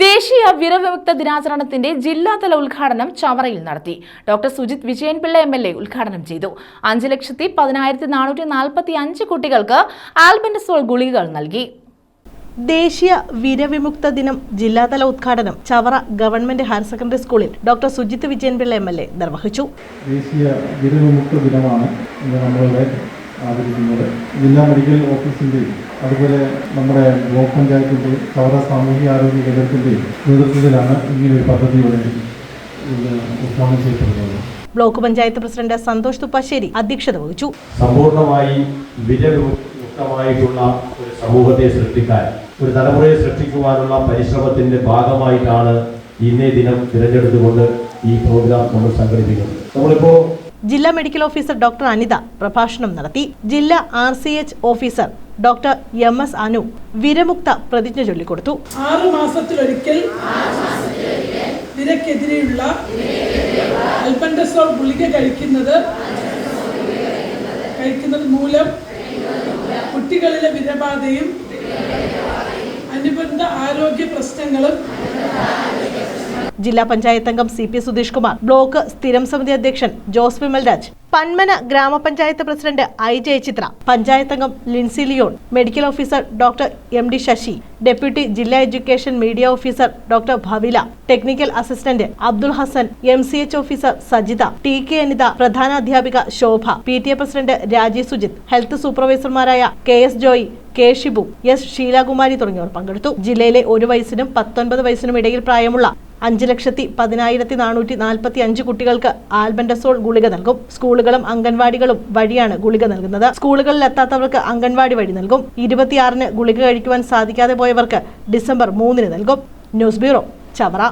ദേശീയ വിരവിമുക്ത ദിനാചരണത്തിന്റെ ജില്ലാതല ഉദ്ഘാടനം ചവറയിൽ നടത്തി. Doctor Sujith Vijayanpillai M L A ഉദ്ഘാടനം ചെയ്തു. അഞ്ച് ലക്ഷത്തി പതിനായിരത്തി നാനൂറ്റി നാൽപ്പത്തി അഞ്ച് കുട്ടികൾക്ക് ആൽബൻഡസോൾ ഗുളികകൾ നൽകി. ദേശീയ വിരവിമുക്ത ദിനം ജില്ലാതല ഉദ്ഘാടനം ചവറ ഗവൺമെന്റ് ഹയർ സെക്കൻഡറി സ്കൂളിൽ doctor Sujith Vijayanpillai M L A നിർവഹിച്ചു. ദേശീയ വിരവിമുക്ത ദിനമാണ് നമ്മളിവിടെ ആചരിക്കുന്നത് ജില്ലാ മെഡിക്കൽ ഓഫീസിന്റെയും അതുപോലെ നമ്മുടെ ബ്ലോക്ക് പഞ്ചായത്തിന്റെയും കവറ സാമൂഹിക ആരോഗ്യ കേന്ദ്രത്തിന്റെയും നേതൃത്വത്തിലാണ് ഇങ്ങനെ ഒരു പദ്ധതി ഇവിടെ ഉദ്ഘാടനം ചെയ്യപ്പെടുന്നത്. ബ്ലോക്ക് പഞ്ചായത്ത് പ്രസിഡന്റ് സന്തോഷ് തുപ്പാശ്ശേരി അധ്യക്ഷത വഹിച്ചു. സമ്പൂർണമായി വിജയമുക്തമായിട്ടുള്ള ഒരു സമൂഹത്തെ സൃഷ്ടിക്കാൻ ഒരു തലമുറയെ സൃഷ്ടിക്കുവാനുള്ള പരിശ്രമത്തിന്റെ ഭാഗമായിട്ടാണ് ഇന്നേ ദിനം തിരഞ്ഞെടുത്തുകൊണ്ട് ഈ പ്രോഗ്രാം നമ്മൾ സംഘടിപ്പിക്കുന്നത്. നമ്മളിപ്പോ ജില്ലാ മെഡിക്കൽ ഓഫീസർ ഡോക്ടർ അനിത പ്രഭാഷണം നടത്തി. ജില്ലാ R C H officer doctor M S Anu വിരമുക്ത പ്രതിജ്ഞ ചൊല്ലിക്കൊടുത്തു. ആറ് മാസത്തിലൊരിക്കൽ വിരക്കെതിരെയുള്ള അൽബൻഡസോൾ ഗുളിക കഴിക്കുന്നത് കഴിക്കുന്നത് മൂലം കുട്ടികളിലെ വിരബാധയും അനുബന്ധ ആരോഗ്യ പ്രശ്നങ്ങളും ജില്ലാ പഞ്ചായത്ത് അംഗം C P Sudheesh Kumar block സ്ഥിരം സമിതി അധ്യക്ഷൻ ജോസ് വിമൽ രാജ് പന്മന ഗ്രാമപഞ്ചായത്ത് പ്രസിഡന്റ് ഐ ജയചിത്ര പഞ്ചായത്ത് അംഗം Lincy Leon medical officer doctor M D Sasi deputy ജില്ലാ education media officer doctor Bhavila technical assistant Abdul Hassan M C H officer Sajitha T K Anitha പ്രധാന അധ്യാപിക Shobha P T A president Rajeev Sujith health സൂപ്പർവൈസർമാരായ K S Joy K Shibu S Sheelakumari തുടങ്ങിയവർ പങ്കെടുത്തു. ജില്ലയിലെ ഒരു വയസ്സിനും പത്തൊൻപത് വയസ്സിനും ഇടയിൽ പ്രായമുള്ള അഞ്ച് ലക്ഷത്തി പതിനായിരത്തി നാനൂറ്റി നാൽപ്പത്തി അഞ്ച് കുട്ടികൾക്ക് ആൽബൻഡസോൾ ഗുളിക നൽകും. സ്കൂളുകളും അംഗൻവാടികളും വഴിയാണ് ഗുളിക നൽകുന്നത്. സ്കൂളുകളിൽ എത്താത്തവർക്ക് അംഗൻവാടി വഴി നൽകും. ഇരുപത്തിയാറിന് ഗുളിക കഴിക്കുവാൻ സാധിക്കാതെ പോയവർക്ക് ഡിസംബർ മൂന്നിന് നൽകും. News bureau Chavara.